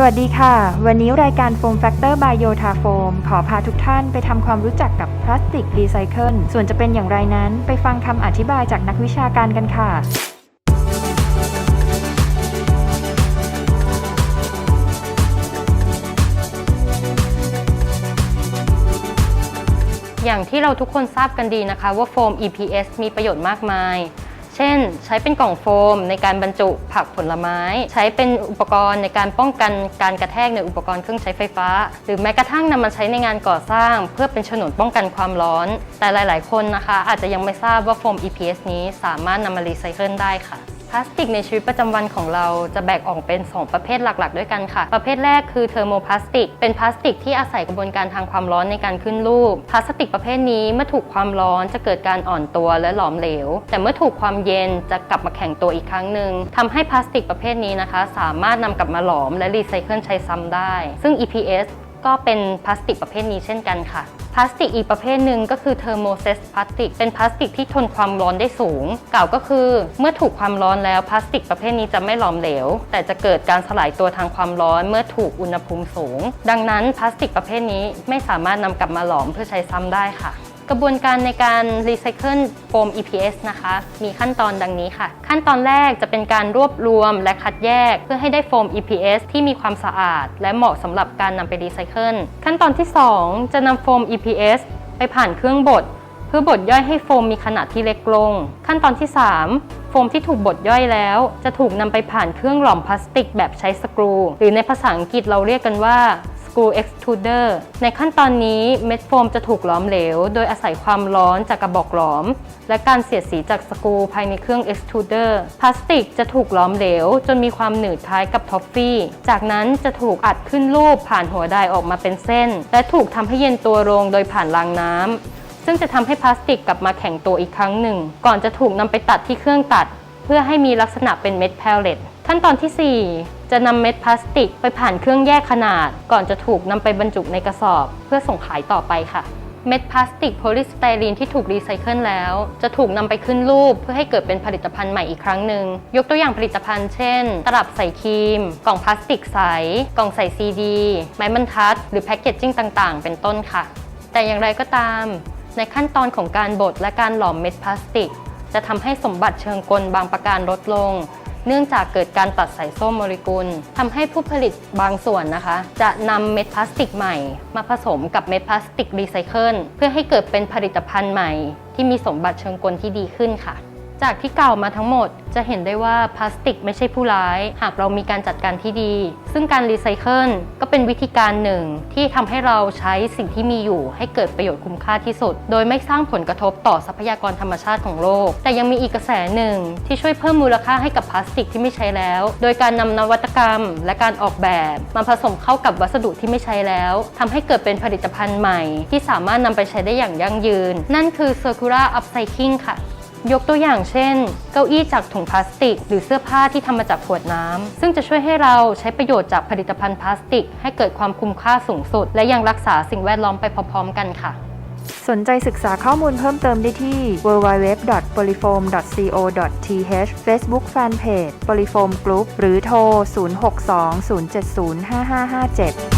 สวัสดีค่ะ วันนี้รายการ Foam Factor by Yota Foam ขอพาทุกท่านไปทำความรู้จักกับพลาสติกรีไซเคิลส่วนจะเป็นอย่างไรนั้น ไปฟังคำอธิบายจากนักวิชาการกันค่ะอย่างที่เราทุกคนทราบกันดีนะคะว่าโฟม EPS มีประโยชน์มากมาย เช่น ใช้เป็นกล่องโฟม ในการบรรจุผักผลไม้ ใช้เป็นอุปกรณ์ในการป้องกันการกระแทกในอุปกรณ์เครื่องใช้ไฟฟ้า หรือแม้กระทั่งนำมาใช้ในงานก่อสร้าง เพื่อเป็นฉนวนป้องกันความร้อน แต่หลาย ๆ คนนะคะ อาจจะยังไม่ทราบว่าโฟม EPS นี้สามารถนำมารีไซเคิลได้ค่ะ พลาสติกในชีวิตประจำวันของเราจะแบ่งออกเป็น 2 ประเภทหลัก ๆ ด้วยกันค่ะ ประเภทแรกคือเทอร์โมพลาสติก เป็นพลาสติกที่อาศัยกระบวนการทางความร้อนในการขึ้นรูป พลาสติกประเภทนี้เมื่อถูกความร้อนจะเกิดการอ่อนตัวและหลอมเหลว แต่เมื่อถูกความเย็นจะกลับมาแข็งตัวอีกครั้งหนึ่งทำให้พลาสติกประเภทนี้นะคะ สามารถนำกลับมาหลอมและรีไซเคิลใช้ซ้ำได้ ซึ่ง EPS ก็เป็นพลาสติกประเภทนี้เช่นกันค่ะ ลาสติกอีกประเภทหนึ่งก็คือเทอร์โมเซสพลาสติกเป็นพลาสติกที่ทนความร้อนได้สูงกล่าวก็คือ เมื่อถูกความร้อนแล้วพลาสติกประเภทนี้จะไม่หลอมเหลว แต่จะเกิดการสลายตัวทางความร้อนเมื่อถูกอุณหภูมิสูง ดังนั้นพลาสติกประเภทนี้ไม่สามารถนำกลับมาหลอมเพื่อใช้ซ้ำได้ค่ะ กระบวนการในการรีไซเคิลโฟม EPS นะคะ มีขั้นตอนดังนี้ค่ะ ขั้นตอนแรกจะเป็นการรวบรวมและคัดแยก เพื่อให้ได้โฟม EPS ที่มีความสะอาด และเหมาะสำหรับการนำไปรีไซเคิลขั้นตอนที่ 2 จะนำโฟม EPS ไปผ่านเครื่องบดเพื่อบดย่อยให้โฟมมีขนาดที่เล็กลง ขั้นตอนที่ 3 โฟมที่ถูกบดย่อยแล้ว จะถูกนำไปผ่านเครื่องหลอมพลาสติกแบบใช้สกรู หรือในภาษาอังกฤษเราเรียกกันว่า screw extruder ในขั้นตอนนี้เม็ดโฟมจะถูกหลอมเหลว โดยอาศัยความร้อนจากกระบอกหลอม และการเสียดสีจากสกรูภายในเครื่อง extruder พลาสติกจะถูกหลอมเหลว จนมีความหนืดคล้ายกับท็อฟฟี่ จากนั้นจะถูกอัดขึ้นรูปผ่านหัวไดออกมาเป็นเส้น และถูกทำให้เย็นตัวลงโดยผ่านรางน้ำซึ่งจะทำให้พลาสติกกลับมาแข็งตัวอีกครั้งหนึ่ง ก่อนจะถูกนำไปตัดที่เครื่องตัด เพื่อให้มีลักษณะเป็นเม็ดแพลเลตขั้นตอนทีสี่4 จะนำเม็ดพลาสติกไปผ่านเครื่องแยกขนาด ก่อนจะถูกนำไปบรรจุในกระสอบ เพื่อส่งขายต่อไปค่ะ เม็ดพลาสติกโพลีสไตรีนที่ถูกรีไซเคิลแล้ว จะถูกนำไปขึ้นรูปเพื่อให้เกิดเป็นผลิตภัณฑ์ใหม่อีกครั้งหนึ่ง ยกตัวอย่างผลิตภัณฑ์เช่น ตลับใส่ครีม กล่องพลาสติกใส กล่องใส่ซีดี ไม้บรรทัด หรือแพคเกจจิ้งต่างๆ เป็นต้นค่ะ แต่อย่างไรก็ตาม ในขั้นตอนของการบดและการหลอมเม็ดพลาสติก จะทำให้สมบัติเชิงกลบางประการลดลง เนื่องจากเกิดการตัดสายส้มโมเลกุลทำให้ผู้ผลิตบางส่วนนะคะ จะนำเม็ดพลาสติกใหม่ มาผสมกับเม็ดพลาสติกรีไซเคิลเพื่อให้เกิดเป็นผลิตภัณฑ์ใหม่ ที่มีสมบัติเชิงกลที่ดีขึ้นค่ะ จากที่กล่าวมาทั้งหมด จะเห็นได้ว่าพลาสติกไม่ใช่ผู้ร้าย หากเรามีการจัดการที่ดี ซึ่งการรีไซเคิลก็เป็นวิธีการหนึ่ง ที่ทำให้เราใช้สิ่งที่มีอยู่ ให้เกิดประโยชน์คุ้มค่าที่สุด โดยไม่สร้างผลกระทบต่อทรัพยากรธรรมชาติของโลก แต่ยังมีอีกกระแสหนึ่ง ที่ช่วยเพิ่มมูลค่าให้กับพลาสติกที่ไม่ใช้แล้ว โดยการนำนวัตกรรม และการออกแบบมาผสมเข้ากับวัสดุที่ไม่ใช้แล้วทำให้เกิดเป็นผลิตภัณฑ์ใหม่ ที่สามารถนำไปใช้ได้อย่างยั่งยืน นั่นคือ circular upcycling ค่ะ ยกตัวอย่างเช่น เก้าอี้จากถุงพลาสติก หรือเสื้อผ้าที่ทำมาจากขวดน้ำซึ่งจะช่วยให้เราใช้ประโยชน์จากผลิตภัณฑ์พลาสติก ให้เกิดความคุ้มค่าสูงสุด และยังรักษาสิ่งแวดล้อมไปพร้อมๆ กันค่ะ สนใจศึกษาข้อมูลเพิ่มเติมได้ที่ www.polyfoam.co.th Facebook Fanpage Polyfoam Group หรือโทร 0620705557